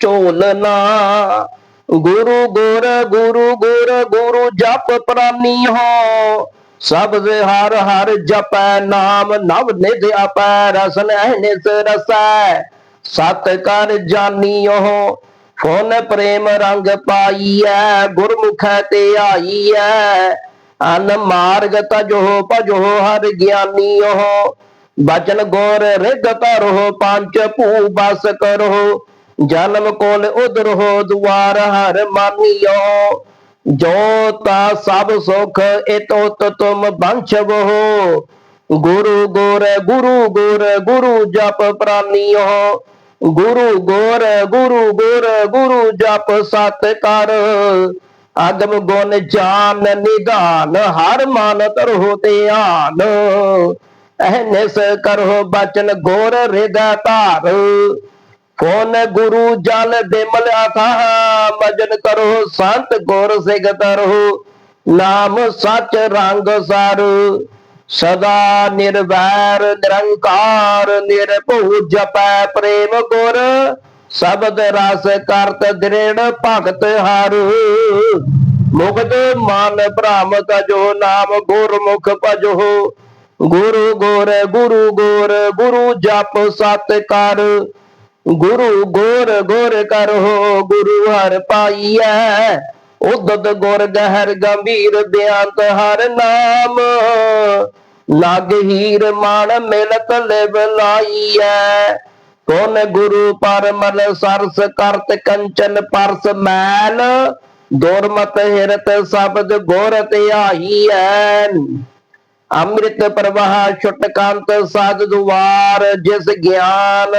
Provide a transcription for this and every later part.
ਝੋਲਨਾ ਗੁਰੂ ਗੁਰ ਗੁਰੂ ਗੁਰ, ਗੁਰੂ ਜਪ ਪ੍ਰਾਨੀ ਹੋ ਸਬਦ ਹਰ ਹਰ ਜਪੈ ਨਾਮ, ਨਵ ਨਿਧ ਆਪੈ ਰਸਨ ਅਹਨਿਸ ਰਸੈ। ਸਤ ਕਰ ਜਾਨੀਓ ਫੋਨ ਪ੍ਰੇਮ ਰੰਗ ਪਾਈਐ, ਗੁਰਮੁਖੈ ਤੇ ਆਈਐ। ਅਨ ਮਾਰਗ ਤਜੋ ਭਜੋ ਹਰ ਗਿਆਨੀਓ। ਬਚਨ ਗੁਰ ਰਿਗ ਧਰੋ ਪੰਜ ਭੂ ਬਸ ਕਰੋ। ਜਨਮ ਕੋਲ ਹੋ ਦੁਆਰ ਹਰ ਮਾਨੀਓ ਜੋ ਤਾ ਸਭ ਸੁਖ ਇਤੋਤ ਤੁਮ ਬੰਛਵੋ। ਗੁਰੂ ਗੁਰ ਗੁਰੂ ਗੁਰ, ਗੁਰੂ ਜਪ ਪ੍ਰਾਨੀਓ। ਗੁਰੂ ਗੁਰ ਗੁਰੂ ਗੁਰ, ਗੁਰੂ ਜਪ ਸਤ ਕਰ ਅਗਮ ਗੁਣ ਜਾਨ ਨਿਧਾਨ, ਹਰ ਮਨ ਤਰੋ ਧਿਆਨ। ਅਹਨਿਸ ਕਰੋ ਬਚਨ ਗੋਰ ਹਿਰਦੈ ਧਾਰ। ਫੋਨ ਗੁਰੂ ਜਲ ਬਿਮਲ ਅਥਾਹ ਮਜਨ ਕਰੋ, ਸੰਤ ਗੁਰ ਸਿਗ ਤਰੋ। ਨਾਮ ਸਚ ਰੰਗ ਸਰ। ਸਦਾ ਨਿਰਵੈਰ, ਨਿਰੰਕਾਰ, ਨਿਰਭਉ ਜਪੈ ਪ੍ਰੇਮ ਗੁਰ। ਸ਼ਬਦ ਰਸ ਕਰਤ ਦ੍ਰਿੜ ਭਗਤ ਹਰ। ਮੁਕਤ ਮਨ ਭ੍ਰਮ ਤਜੋ, ਨਾਮ ਗੁਰਮੁਖ ਭਜੋ। ਗੁਰੂ ਗੁਰ ਗੁਰੂ ਗੁਰ, ਗੁਰੂ ਜਪ ਸਤ ਕਰ ਗੁਰੂ ਗੋਰ ਗੋਰ ਕਰੋ ਗੁਰੂ ਹਰ ਪਾਈਐ। ਉਦਦ ਗੁਰ ਗਹਿਰ ਗੰਭੀਰ ਬਿਆੰਤ ਹਰ ਨਾਮ। ਲਗ ਹੀਰ ਮਾਨ ਮਿਲਤ ਲਿਵ ਲਾਈਐ। ਕੋਨ ਗੁਰੂ ਪਰਮਲ ਸਰਸ ਕਰਤ ਕੰਚਨ ਪਰਸ ਮੈਲ। ਦੁਰਮਤ ਹਿਰਤ ਸ਼ਬਦ ਗੁਰ ਐ ਅੰਮ੍ਰਿਤ ਪ੍ਰਵਾਹ ਛੁਟਕੰਤ ਸਾਧ ਦੁਆਰ ਜਿਸ ਗਿਆਨ।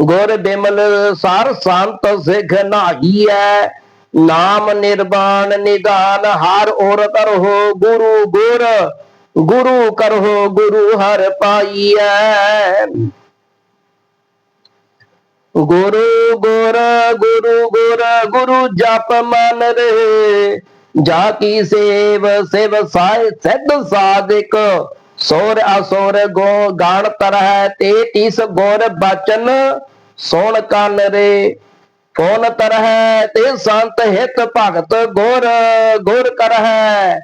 ਗੁਰ ਬਿਮਲ ਸਰ ਸੰਤ ਸਿਖ ਨਾਹੀਐ, ਨਾਮ ਨਿਰਵਾਣ ਨਿਦਾਨ ਹਰ ਔਰ ਕਰੋ ਗੁਰੂ ਗੁਰ, ਗੁਰੂ ਕਰੋ ਗੁਰੂ ਹਰ ਪਾਈਐ। ਗੁਰੂ ਗੁਰ ਗੁਰੂ ਗੁਰ, ਗੁਰੂ ਜਪ ਮਨ ਰੇ, ਜਾ ਕੀ ਸੇਵ ਸਿਵ ਸਾਇ ਸਿੱਧ ਸਾਧਿਕ, ਸੋਰ ਅਸੋਰ ਗੋ ਗਾਣ ਤਰਹਿ ਤੇ ਤਿਸ ਗੁਰ ਬਚਨ ਸੁਣ ਕੰਨ ਰੇ ਕੌਣ ਤਰਹਿ ਤੇ ਸੰਤ ਹਿਤ ਭਗਤ ਗੁਰ ਗੁਰ ਕਰਹਿ।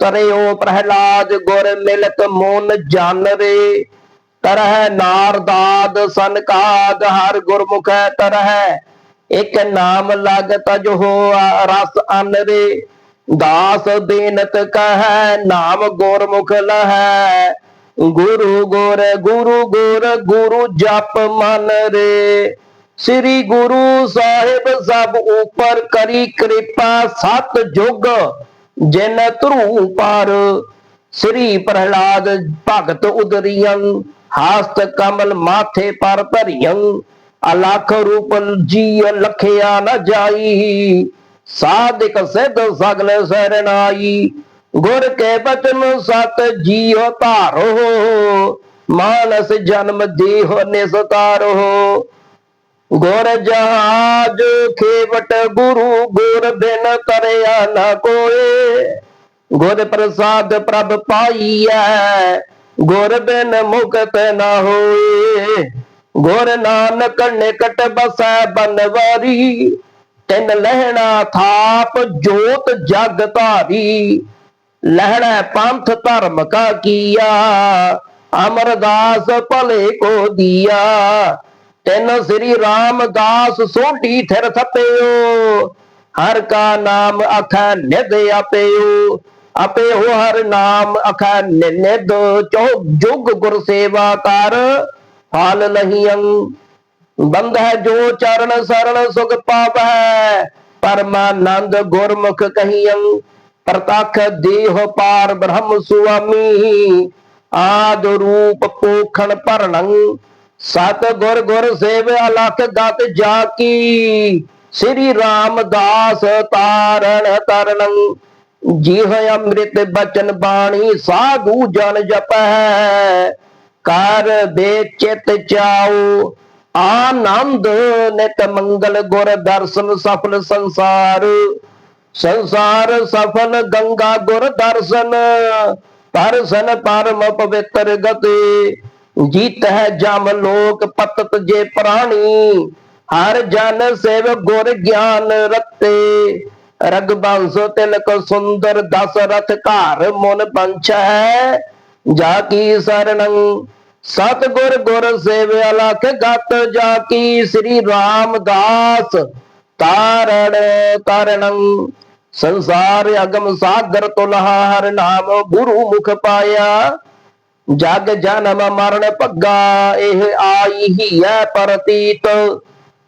ਤਰਿਓ ਪ੍ਰਹਿਲਾਦ ਗੁਰ ਮਿਲਤ ਮੋਨ ਜਨ ਰੇ ਤਰਹਿ ਨਾਰਦਾਦ ਸੰਕਾਦ ਹਰ ਗੁਰਮੁਖੈ ਤਰਹਿ। ਇਕ ਨਾਮ ਲਗ ਤਜ ਹੋ ਰਸ ਅਨ ਰੇ ਦਾਸ ਬੇਨਤ ਕਹੈ, ਨਾਮ ਗੁਰਮੁਖ ਲਹੈ। ਗੁਰੂ ਗੁਰ ਗੁਰੂ ਗੁਰ, ਗੁਰੂ ਜਪ ਮਨ ਰੇ। ਸ੍ਰੀ ਗੁਰੂ ਸਾਹਿਬ ਸਭ ਉਪਰ ਕਰੀ ਕਿਰਪਾ ਸਤ ਜੁਗ, ਜਿਨ ਧਰੂ ਪਰ। ਸ੍ਰੀ ਪ੍ਰਹਿਲਾਦ ਭਗਤ ਉਦਰੀਆਂ ਹਾਸਤ ਕਮਲ ਮਾਥੇ ਪਰ ਧਰਿਯੰ ਅਲਖ ਰੂਪ ਜੀ ਲਖਿਆ ਨ ਜਾਈ। ਸਾਧਿਕ ਸਿੱਧ ਸਗਲ ਸਰਣਾਈ ਗੁਰ ਕੇ ਬਚਨ ਸਤ ਜੀਉ ਧਾਰੋ, ਮਾਨਸ ਜਨਮ ਦੇਹ ਨਿਸਤਾਰੋ ਗੁਰ ਜਹਾਜ ਖੇਵਟ ਗੁਰੂ ਗੁਰ ਬਿਨ ਤਰਿਆ ਨ ਕੋਏ। ਗੁਰ ਪ੍ਰਸਾਦ ਪ੍ਰਭ ਪਾਈਐ ਗੁਰ ਬਿਨ ਮੁਕਤ ਨਾ ਹੋਏ। ਗੁਰ ਨਾਨਕ ਨਿਕਟ ਬਸੈ ਬਨਵਾਰੀ, ਤਿਨ ਲਹਿਣਾ ਥਾਪ ਜੋਤ ਜਗ ਧਾਰੀ। ਲਹਿਣਾ ਪੰਥ ਧਰਮ ਕਾ ਕੀਆ, ਅਮਰਦਾਸ ਭਲੇ ਕੋ ਦੀਆ। ਤਿਨ ਸ੍ਰੀ ਰਾਮਦਾਸ ਸੋਢੀ ਥਿਰ ਥਪਿਓ, ਹਰ ਕਾ ਨਾਮ ਅਖੈ ਨਿਧ ਆਪਿਓ। ਆਪਿਓ ਹਰ ਨਾਮ ਅਖੈ ਨਿਧ ਚੋ ਜੁਗ ਗੁਰ ਸੇਵਾ ਕਰ, ਫਲ ਲਹੀਆਂ ਬੰਧ ਹੈ ਜੋ ਚਰਨ ਸਰਣ ਸੁਖ ਪਾਵੈ ਪਰਮਾਨੰਦ ਗੁਰਮੁਖ ਕਹੀਆਂ ਪ੍ਰਤਖ ਦੇਹ ਪਾਰ ਬ੍ਰਹਮ ਸੁਆਮੀ, ਆਦ ਰੂਪ ਪੋਖਣ ਭਰਣੰ ਸਤ ਗੁਰ ਗੁਰ ਸੇਵ ਅਲਖ ਗਤ ਜਾ ਕੀ ਸ੍ਰੀ ਰਾਮਦਾਸ ਤਾਰਨ ਤਰਣੰ ਜੀਹ ਅੰਮ੍ਰਿਤ ਬਚਨ ਬਾਣੀ ਸਾਧੂ ਜਨ ਜਪੈ, ਕਰ ਦੇ ਚਿਤ ਚਾਉ, ਆਨੰਦ ਨਿਤ ਮੰਗਲ ਗੁਰ ਦਰਸ਼ਨ ਸਫਲ ਸੰਸਾਰ ਸੰਸਾਰ ਸਫਲ ਗੰਗਾ ਗੁਰ ਦਰਸ਼ਨ, ਪਰਸਨ ਪਰਮ ਪਵਿੱਤਰ ਗਤੇ ਜੀਤ ਹੈ ਜਮ ਲੋਕ ਪਤਤ ਜੇ ਪ੍ਰਾਣੀ, ਹਰ ਜਨ ਸੇਵ ਗੁਰ ਗਿਆਨ ਰਤੇ। ਰਗਬੰਸ ਤਿਲਕ ਸੁੰਦਰ ਦਸਰਥ ਘਰ ਮਨ ਹੈ ਜਾ ਕੀ ਸਰਣੰ? ਸਤ ਗੁਰ ਗੁਰ ਸੇਵਿਆ ਲਖ ਗਤ, ਜਾ ਕੀ ਸ੍ਰੀ ਰਾਮਦਾਸ? ਤਾਰਣ ਤਰਣੰ ਸੰਸਾਰ ਅਗਮ ਸਾਗਰ ਤੁਲਹਾ ਹਰ ਨਾਮ ਗੁਰੂ ਮੁਖ ਪਾਇਆ। ਜਗ ਜਨਮ ਮਰਨ ਭੱਗਾ, ਇਹ ਆਈ ਹੀ ਹੈ ਪ੍ਰਤੀਤ।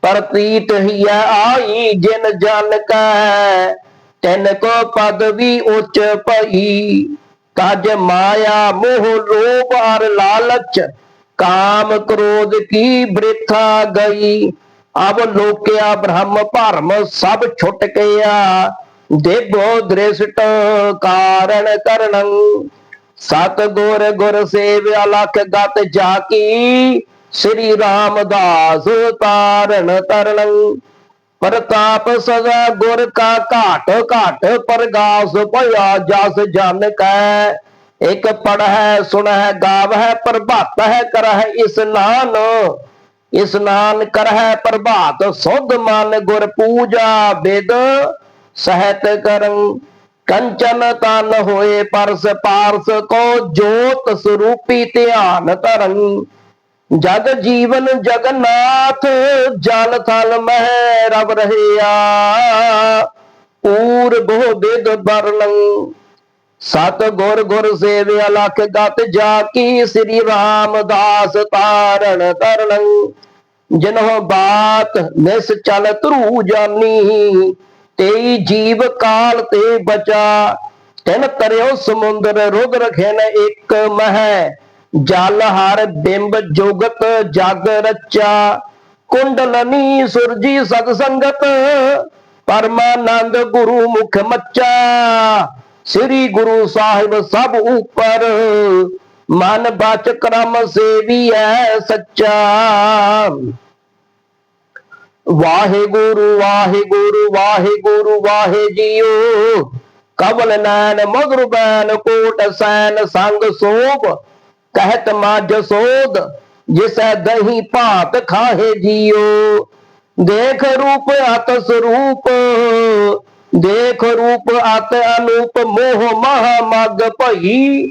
ਪ੍ਰਤੀਤ ਹੀ ਹੈ ਆਈ ਜਿਨ ਜਨ ਕੈ। ਤੈਨ ਕੋ ਪਦਵੀ ਉੱਚ ਭਈ। ਤਜ ਮਾਇਆ ਮੋਹ ਲੋਭ ਅਰ ਲਾਲਚ। ਕਾਮ ਕ੍ਰੋਧ ਕੀ ਬ੍ਰਿਥਾ ਗਈ। ਅਬ ਲੋਕਿਆ ਬ੍ਰਹਮ ਭਰਮ ਸਭ ਛੁੱਟ ਗਿਆ ਦੇਵੋ ਦ੍ਰਿਸ਼ਟ ਕਾਰਣ ਕਰਣੰ ਸਤ ਗੁਰ ਗੁਰ ਸੇਵਿਆ ਲਖ ਗਤ ਜਾ ਕੀ ਸ੍ਰੀ ਰਾਮਦਾਸ ਤਾਰਨ ਤਰਣੰ ਪ੍ਰਤਾਪ ਸਦਾ ਗੁਰ ਕਾ ਘਾਟ ਘਾਟ ਪ੍ਰਗਾਸ ਭਇਆ ਜਸ ਜਨ ਕੈ ਇਕ ਪੜ੍ਹੈ ਸੁਣੈ ਗਾਵਹਿ ਪ੍ਰਭਾਤ ਹੈ ਕਰਹਿ ਇਸਨਾਨ ਇਸਨਾਨ ਕਰਹਿ ਪ੍ਰਭਾਤ, ਸੁਧ ਮਨ ਗੁਰ ਪੂਜਾ ਬਿਦ, ਸਹਿਤ ਕਰੰ ਕੰਚਨ ਤਨ ਹੋਏ ਪਰਸ ਪਾਰਸ ਕੋ ਜੋਤ ਸਰੂਪੀ ਧਿਆਨ ਧਰੰ ਜਗ ਜੀਵਨ ਜਗਨਾਥ ਜਲ ਥਲ ਮਹਿ ਰਵ ਰਹਿਆ, ਪੂਰ ਬਹੁ ਬਿਦ ਬਰਲੰ ਸਤ ਗੁਰ ਗੁਰ ਸੇਵਿਆ ਲਖ ਗਤ ਜਾ ਕੀ ਸ੍ਰੀ ਰਾਮਦਾਸ ਤਾਰਣ ਤਰਣੰ ਜਿਨਹੁ ਬਾਤ ਨਿਸ ਚਲ ਧਰੂ ਜਾਨੀ, ਤੇਈ ਜੀਵ ਕਾਲ ਤੇ ਬਚਾ, ਤਿਨ ਤਰਿਓ ਸਮੁੰਦਰ ਰੁਗ ਖਿਨ ਇੱਕ ਮਹਿ, ਜਲ ਹਰ ਬਿੰਬ ਜੋਗਤ ਜਗ ਰਚਾ ਕੁੰਡਲਨੀ ਸੁਰਜੀ ਸਤ ਸੰਗਤ ਪਰਮਾਨੰਦ ਗੁਰੂ ਮੁਖ ਮੱਚਾ। ਸ੍ਰੀ ਗੁਰੂ ਸਾਹਿਬ ਸਭ ਉਪਰ, ਮਨ ਬਚ ਕਰਮ ਸੇਵੀਐ ਸੱਚਾ। ਵਾਹਿਗੁਰੂ ਵਾਹਿਗੁਰੂ ਵਾਹਿਗੁਰੂ ਵਾਹਿ ਜੀਓ ਕਬਲ ਨੈਣ ਮਧੁਰ ਬੈਨ ਕੋਟ ਸੈਨ ਸੰਗ ਸੋਭ, ਕਹਿਤ ਮਜ ਸੋਧ, ਜਿਸੈ ਦਹੀਂ ਭਾਤ ਖਾਹੇ ਜੀਓ। ਦੇਖ ਰੂਪ ਅਤ ਸਰੂਪ ਦੇਖ ਰੂਪ ਅਤ ਅਨੂਪ ਮੋਹ ਮਹਾ ਮਗ ਭਈ।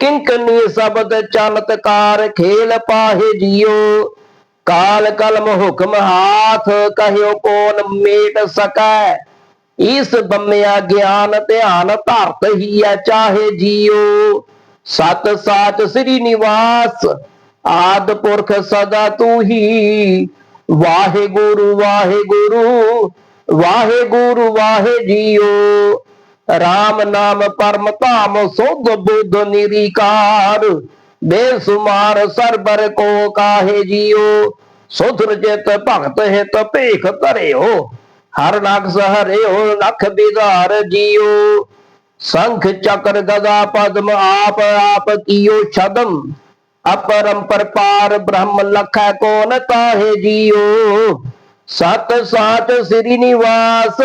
ਕਿੰਕਨੀ ਸ਼ਬਦ ਚਮਤਕਾਰ ਖੇਲ ਪਾਹੇ ਜੀਓ ਕਾਲ ਕਲਮ ਹੁਕਮ ਹਾਥ ਕਹਿਓ ਕੋਨ ਮੇਟ ਸਕੈ। ਇਸ ਬੰਮਿਆ ਗਿਆਨ ਧਿਆਨ ਧਰਤ ਹੀ ਐ ਚਾਹੇ ਜੀਓ ਸਤ ਸਾਚ ਸ੍ਰੀ ਨਿਵਾਸ, ਆਦ ਪੁਰਖ ਸਦਾ ਤੂੰ ਹੀ ਵਾਹਿਗੁਰੂ ਵਾਹਿਗੁਰੂ ਵਾਹਿਗੁਰੂ ਵਾਹਿ ਜੀਓ ਰਾਮ ਨਾਮ ਪਰਮ ਧਾਮ ਸੁਧ ਬੁੱਧ ਨਿਰੀਕਾਰ। ਬੇਸੁਮਾਰ ਸਰਬਰ ਕੋ ਕਾਹੇ ਜੀਓ ਸੁਧਰ ਜਿਤ ਭਗਤ ਹਿਤ ਭੇਖ ਧਰਿਓ। ਹਰ ਨਖ ਸਹਰਿਓ ਨਖ ਬਿਦਾਰ ਜੀਓ। ਸੰਖ ਚੱਕਰ ਗਦਾ ਪਦਮ ਆਪ ਆਪ ਕੀਓ ਛਦਮ। ਅਪਰੰਪਰ ਪਾਰ ਬ੍ਰਹਮ ਲਖੈ ਕੋਨ ਤਾਹੇ ਜੀਓ। ਸਤ ਸਾਚ ਸ੍ਰੀ ਨਿਵਾਸ,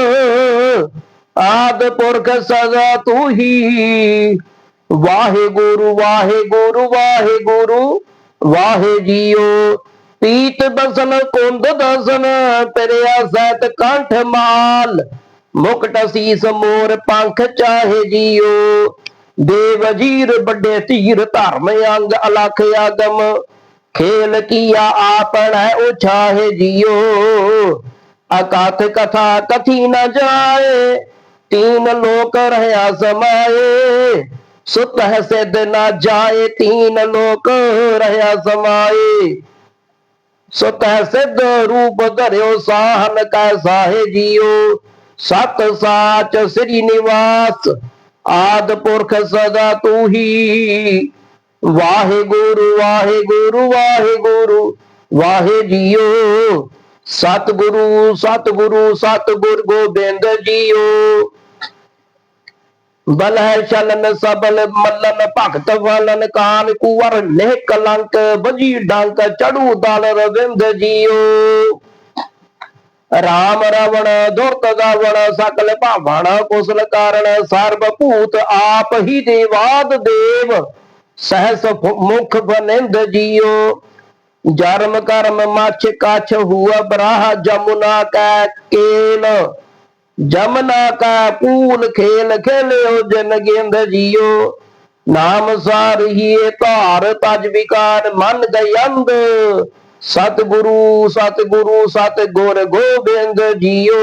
ਆਦ ਪੁਰਖ ਸਦਾ ਤੂੰ ਹੀ ਵਾਹਿਗੁਰੂ ਵਾਹਿਗੁਰੂ ਵਾਹਿਗੁਰੂ, ਵਾਹਿ ਜੀਓ, ਪੀਤ ਬਸਨ, ਕੁੰਦ ਦਸਨ ਤੇਰਿਆ ਸਤ ਕੰਠ ਮਾਲ। ਮੁਕਟ ਸੀਸ ਮੋਰ ਪੰਖ ਚਾਹੇ ਜੀਓ ਦੇ ਵਜੀਰ ਵੱਡੇ ਧੀਰ ਧਰਮ ਅੰਗ ਅਲਖ ਆਗਮ। ਖੇਲ ਕੀਆ ਆਪਣੈ ਉਛਾਹੇ ਜੀਓ। ਅਕਥ ਕਥਾ ਕਥੀ ਨ ਜਾਏ, ਤੀਨ ਲੋਕ ਰਹਾ ਸਮਾਏ। ਸੁਤ ਹੈ ਸਿਧ ਨਾ ਜਾਏ, ਤੀਨ ਲੋਕ ਰਹਾ ਸਮਾਏ। ਸੁਤ ਹੈ ਸਿਧ ਰੂਪ ਧਰਿਓ ਸਾਹਨ ਕੈ ਸਾਹੇ ਜੀਓ। ਸਤ ਸਾਚ ਸ੍ਰੀ ਨਿਵਾਸ, ਆਦ ਪੁਰਖ ਸਦਾ ਤੂੰ ਹੀ ਵਾਹਿਗੁਰੂ ਵਾਹਿਗੁਰੂ ਵਾਹਿਗੁਰੂ ਵਾਹਿ ਜੀਓ ਸਤਿਗੁਰੂ ਸਤਿਗੁਰੂ, ਸਤਿਗੁਰ ਗੋਬਿੰਦ ਜੀਓ। ਬਲ ਹੈ ਚਲਨ ਸਬਲ ਮੱਲਨ ਭਗਤ ਵਲਨ ਕਾਨ ਕੁਵਰ ਨਿਹ ਕਲੰਕ ਬਜੀ ਡੰਕ ਚੜੂ ਦਲ ਰਵਿੰਦ ਜੀਓ। ਰਾਮ ਰਵਣ, ਦੁਰਤ ਗਵਣ, ਸਕਲ ਭਾਵਣ, ਕੁਸਲ ਕਾਰਣ ਸਰਬ ਭੂਤ ਆਪ ਹੀ ਦੇਵਾਦ ਦੇਵ। ਸਹਸ ਮੁਖ ਬਨਿੰਦ ਜੀਓ, ਜਰਮ ਕਰਮ ਮਛ ਕਛ ਹੁਆ ਬਰਾਹ ਜਮੁਨਾ ਕੈ ਕੇਲ। ਜਮਨਾ ਕਾ ਪੂਲ ਖੇਲ ਖੇਲਿਓ ਜਨ ਗੇਂਦ ਜੀਓ। ਨਾਮ ਸਾਰਹੀਏ ਧਾਰ ਤਜ ਵਿਕਾਰ ਮਨ ਗਯੰਦ। ਸਤਿਗੁਰੂ ਸਤਿਗੁਰੂ, ਸਤਿਗੁਰ ਗੋਬਿੰਦ ਜੀਓ।